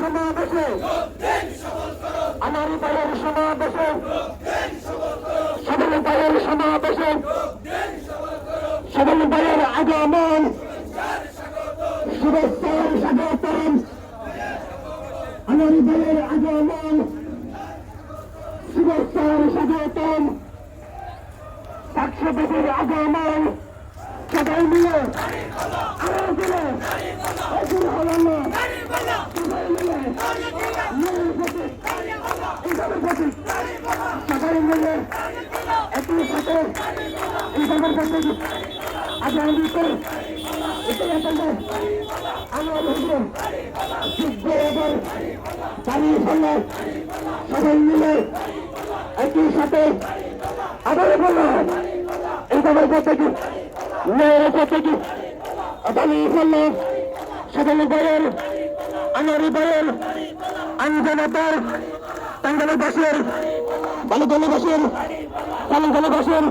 সমাবেশে আমার দলের সমাবেশে সকল দলের সমাবেশে সকল দলের আগমন শুভেচ্ছার স্বাগতম আমার দলের আগমন শুভেচ্ছার স্বাগতম একসাথে আগমন। সবাই মিলে সবাই মিলে একই সাথে আগামী করে আমার দাঁড়িয়ে সবাই মিলে একই সাথে আবার বলো এইভাবে প্রত্যেকে মেয়ের কি আদানি ফেললে সেখানে বলেন আনারি বলেন আঞ্জনতার টাঙ্গালে বাসের বালুতলে বাসের কালুতলে বাসের।